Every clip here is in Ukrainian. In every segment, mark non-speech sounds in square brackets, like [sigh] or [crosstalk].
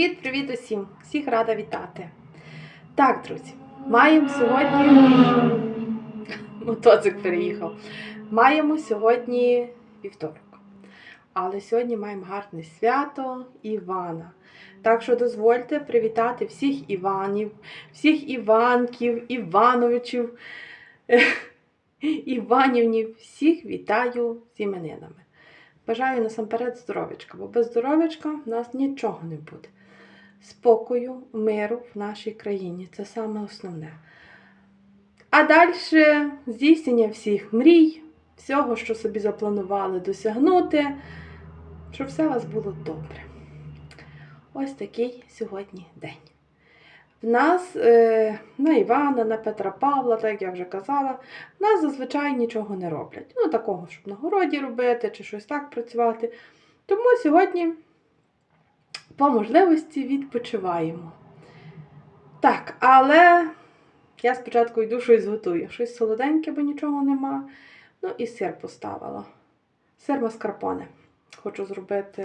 Привіт-привіт усім! Всіх рада вітати. Так, друзі, маємо сьогодні. Мотоцик переїхав. Маємо сьогодні вівторок. Але сьогодні маємо гарне свято Івана. Так що дозвольте привітати всіх Іванів, всіх Іванків, Івановичів, [laughs] Іванівнів, всіх вітаю з іменинами. Бажаю насамперед здоров'ячка, бо без здоров'ячка в нас нічого не буде. Спокою, миру в нашій країні це саме основне. А далі здійснення всіх мрій, всього, що собі запланували досягнути, щоб все у вас було добре. Ось такий сьогодні день. В нас е, на Івана, на Петра Павла, так як я вже казала, в нас зазвичай нічого не роблять. Ну, такого, щоб на городі робити чи щось так працювати. Тому сьогодні по можливості відпочиваємо. Так, але я спочатку йду щось готую. Щось солоденьке, бо нічого нема. Ну і сир поставила. Сир маскарпоне. Хочу зробити.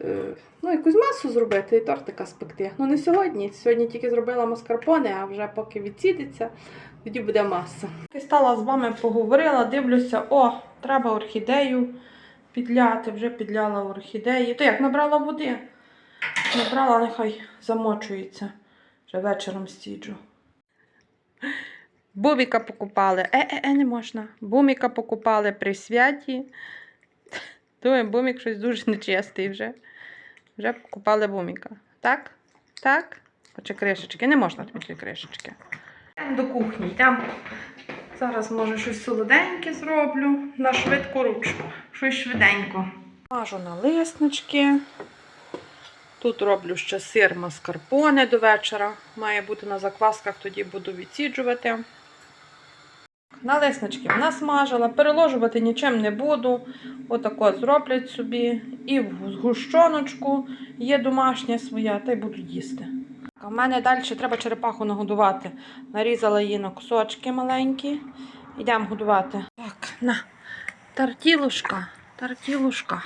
е, Ну, якусь масу зробити і тортика спекти. Ну, не сьогодні. Сьогодні тільки зробила маскарпоне, а вже поки відсідеться, тоді буде маса. І стала з вами поговорила, дивлюся, о, треба орхідею підляти, вже підляла орхідеї. То як набрала води? Набрала, нехай замочується. Вже вечором стіджу. Буміка покупали. Е-е-е, не можна. Буміка покупали при святі. Думаю, бумік щось дуже нечистий вже. Вже покупали буміка. Так? Так? Хоче кришечки. Не можна тобі кришечки. Йдемо до кухні, йдемо. Зараз, може, щось солоденьке зроблю на швидку ручку. Щось швиденько. Мажу на лиснички. Тут роблю ще сир маскарпоне до вечора. Має бути на заквасках, тоді буду відсіджувати. Налиснички в нас смажила, переложувати нічим не буду. Отако зроблять собі. І в згущоночку є домашня своя, та й буду їсти. В мене далі треба черепаху нагодувати. Нарізала її на кусочки маленькі. Йдемо годувати. Так, на. Тартілушка. Тартілушка.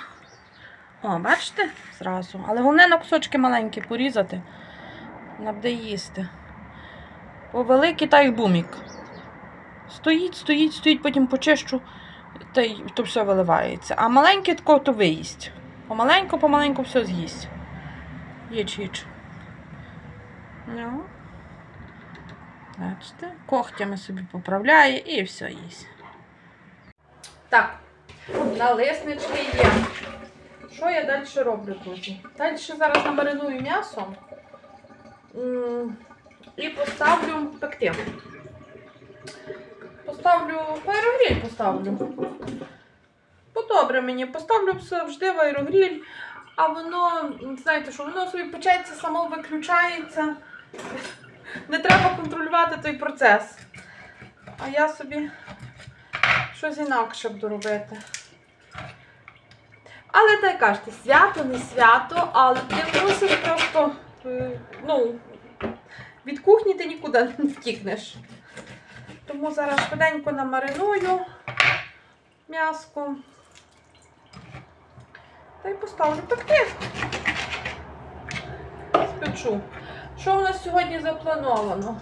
О, бачите? Зразу. Але головне на кусочки маленькі порізати. Вона буде їсти. Бо великий та й бумік. Стоїть, стоїть, стоїть, потім почищу, та й то все виливається. А маленький тако то виїсть. Помаленьку, помаленьку все з'їсть. Їч, їч. Ну. Бачите, когтями собі поправляє і все їсть. Так, налиснички є. Що я далі роблю, друзі? Далі зараз намариную м'ясо і поставлю пекти. Поставлю аерогріль поставлю. Подобре мені, поставлю завжди в аерогріль, а воно, знаєте, що воно собі печеться, само виключається. Не треба контролювати той процес. А я собі щось інакше буду робити. Але так кажете, свято, не свято, але ти мусиш просто, е, ну, від кухні ти нікуди не втікнеш. Тому зараз швиденько намариную м'яско. Та й поставлю пекти. Спечу. Що у нас сьогодні заплановано?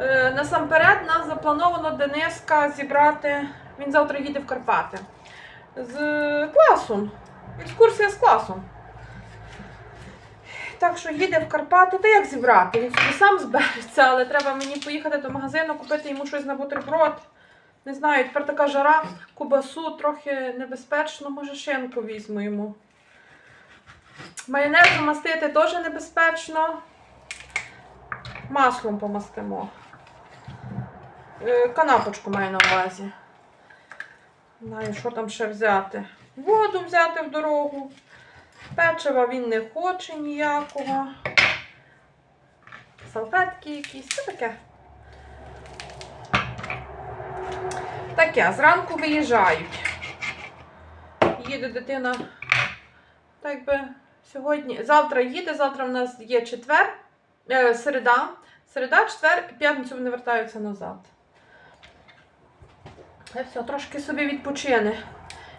Е, насамперед, нас заплановано Дениска зібрати. Він завтра їде в Карпати. З класом. Екскурсія з класом. Так що їде в Карпати, та як зібрати? Він собі сам збереться, але треба мені поїхати до магазину, купити йому щось на бутерброд. Не знаю, тепер така жара, кубасу трохи небезпечно, може шинку візьму йому. Майонез мастити теж небезпечно. Маслом помастимо. Е, Канапочку маю на увазі. Знаю, що там ще взяти. Воду взяти в дорогу. Печива він не хоче ніякого. Салфетки якісь, це таке. Таке, зранку виїжджають. Їде дитина, так би сьогодні. Завтра їде, завтра в нас є четвер, е, середа. Середа, четвер, п'ятницю вони вертаються назад. І все, трошки собі відпочине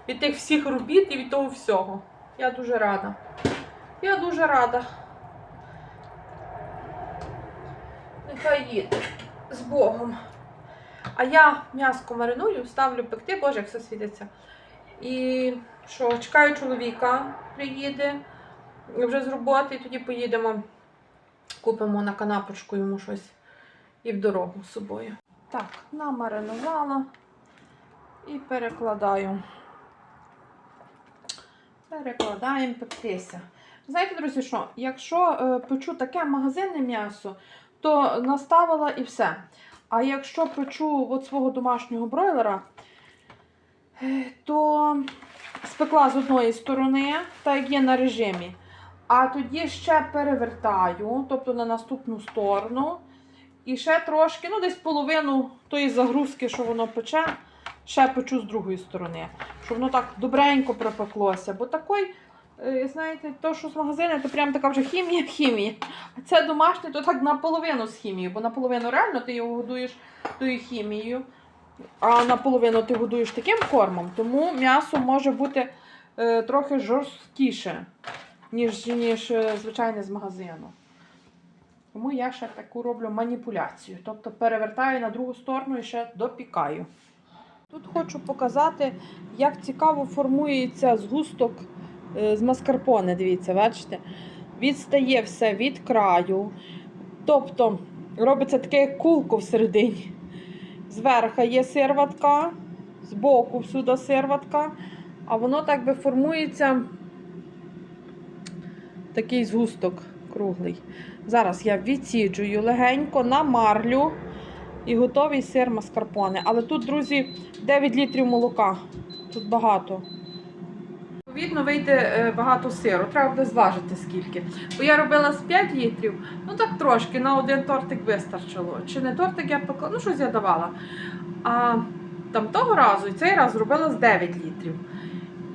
від тих всіх робіт і від того всього. Я дуже рада. Я дуже рада. Нехай їде з Богом. А я м'яско мариную, ставлю пекти, боже, як все світиться. І що, чекаю чоловіка, приїде вже з роботи, і тоді поїдемо, купимо на канапочку йому щось і в дорогу з собою. Так, намаринувала і перекладаю. Перекладаємо пектися. Знаєте, друзі, що? Якщо е, печу таке магазинне м'ясо, то наставила і все. А якщо печу от свого домашнього бройлера, е, то спекла з одної сторони, так як є на режимі. А тоді ще перевертаю, тобто на наступну сторону. І ще трошки, ну десь половину тої загрузки, що воно пече, ще печу з другої сторони. Щоб воно так добренько пропеклося. Бо такий, е, знаєте, то, що з магазину, то прям така вже хімія, хімія. А це домашнє, то так наполовину з хімією, бо наполовину реально ти його годуєш тою хімією, а наполовину ти годуєш таким кормом. Тому м'ясо може бути е, трохи жорсткіше, ніж, ніж е, звичайне з магазину. Тому я ще таку роблю маніпуляцію. Тобто перевертаю на другу сторону і ще допікаю. Тут хочу показати, як цікаво формується згусток е, з маскарпоне. Дивіться, бачите? Відстає все від краю. Тобто робиться таке як кулко всередині. Зверху є сирватка, збоку всюди сирватка, а воно так би формується такий згусток круглий. Зараз я відсіджую легенько на марлю і готовий сир маскарпоне. Але тут, друзі, 9 літрів молока. Тут багато. Відповідно, вийде е, багато сиру. Треба буде зважити скільки. Бо я робила з 5 літрів, ну так трошки, на один тортик вистачило. Чи не тортик я пекла, ну щось я давала. А там того разу і цей раз робила з 9 літрів.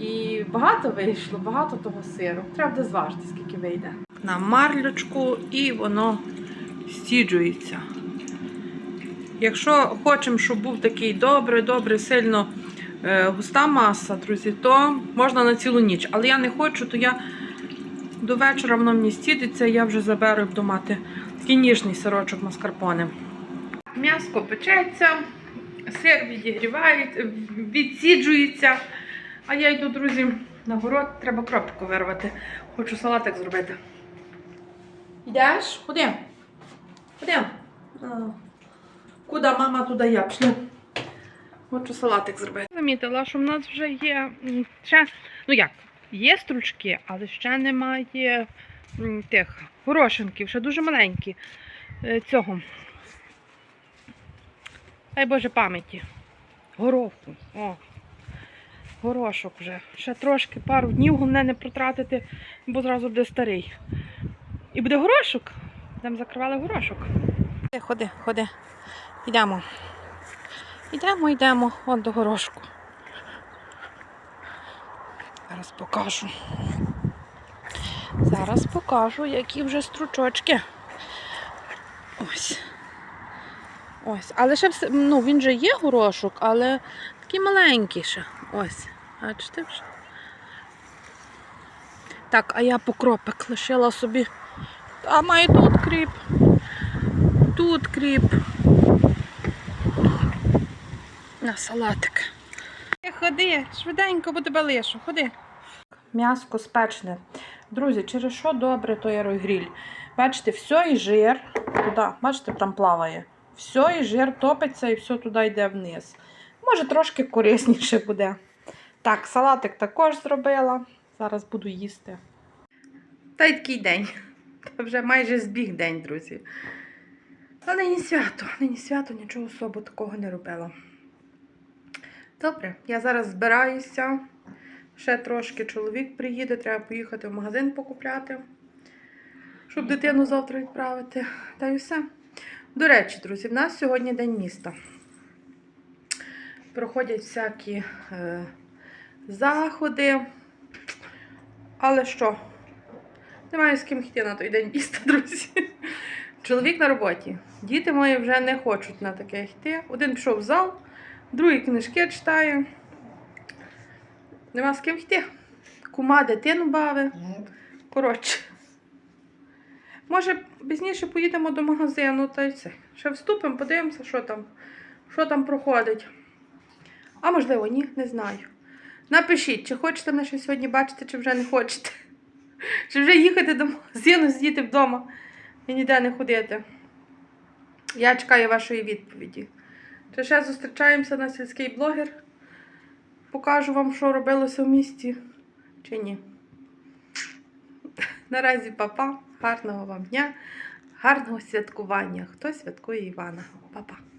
І багато вийшло, багато того сиру. Треба буде зважити, скільки вийде. На марлючку і воно стіджується. Якщо хочемо, щоб був такий добрий, сильно е, густа маса, друзі, то можна на цілу ніч. Але я не хочу, то я до вечора воно мені стідиться, я вже заберу і буду мати такий ніжний сирочок маскарпоне. М'яско печеться, сир відігріває, відсіджується. А я йду, друзі, на город, треба кропку вирвати. Хочу салатик зробити. Йдеш? Куди? Куди? А. Куди мама, туди я пішли. Хочу салатик зробити. Замітила, що в нас вже є ще, ну як, є стручки, але ще немає тих горошинків, ще дуже маленькі. Е, Цього. Дай Боже пам'яті. Гороху. О. Горошок вже. Ще трошки, пару днів головне не протратити, бо зразу буде старий. І буде горошок. Там закривали горошок. Ходи, ходи, ходи. Йдемо. Йдемо, йдемо от до горошку. Зараз покажу. Зараз покажу, які вже стручочки. Ось. Ось. Але ще все, ну, він же є горошок, але такий маленький ще. Ось. Бачите вже? Так, а я покропик лишила собі. А маю тут кріп. Тут кріп. На салатик. Е, Ходи, швиденько, бо тебе лишу, ходи. М'яско спечне. Друзі, через що добре той аерогріль? Бачите, все і жир туди, бачите, там плаває. Все і жир топиться і все туди йде вниз. Може, трошки корисніше буде. Так, салатик також зробила. Зараз буду їсти. Та й такий день. Та вже майже збіг день, друзі. А нині свято, нині свято, нічого особо такого не робила. Добре, я зараз збираюся. Ще трошки чоловік приїде, треба поїхати в магазин покупляти, щоб дитину завтра відправити. Та й все. До речі, друзі, в нас сьогодні День міста. Проходять всякі е, заходи. Але що? Немає з ким йти на той день міста, [laughs] друзі. Чоловік на роботі. Діти мої вже не хочуть на таке йти. Один пішов в зал, другий книжки читає. Нема з ким йти. Кума дитину бави. Коротше. Може, пізніше поїдемо до магазину та й все. Ще вступимо, подивимося, що там, що там проходить. А можливо, ні, не знаю. Напишіть, чи хочете мене ще сьогодні бачити, чи вже не хочете. [laughs] Чи вже їхати до магазину, сидіти вдома і ніде не ходити. Я чекаю вашої відповіді. Чи ще зустрічаємося на сільський блогер? Покажу вам, що робилося в місті, чи ні. [laughs] Наразі папа. Гарного вам дня, гарного святкування. Хто святкує Івана? Па-па.